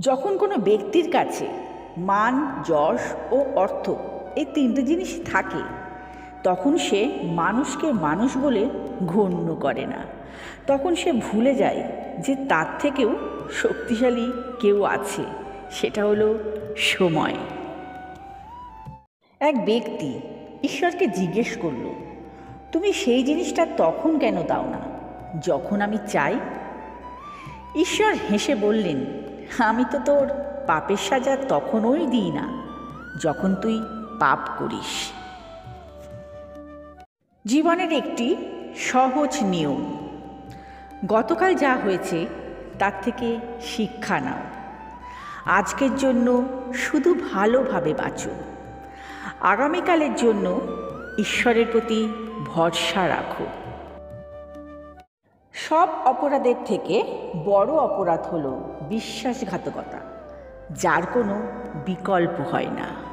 যখন কোনো ব্যক্তির কাছে মান, যশ ও অর্থ এই তিনটে জিনিস থাকে, তখন সে মানুষকে মানুষ বলে গণ্য করে না। তখন সে ভুলে যায় যে তার থেকেও শক্তিশালী কেউ আছে, সেটা হলো সময়। এক ব্যক্তি ঈশ্বরকে জিজ্ঞেস করল, তুমি সেই জিনিসটা তখন কেন দাও না, যখন আমি চাই? ঈশ্বর হেসে বললেন আমি তো তোর পাপের সাজা তখনই দিই না, যখন তুই পাপ করিস। জীবনের একটি সহজ নিয়ম, গতকাল যা হয়েছে তার থেকে শিক্ষা নাও। আজকের জন্য শুধু ভালোভাবে বাঁচো। আগামীকালের জন্য ঈশ্বরের প্রতি ভরসা রাখো। সব অপরাধের থেকে বড় অপরাধ হলো বিশ্বাসঘাতকতা যার কোনো বিকল্প হয় না।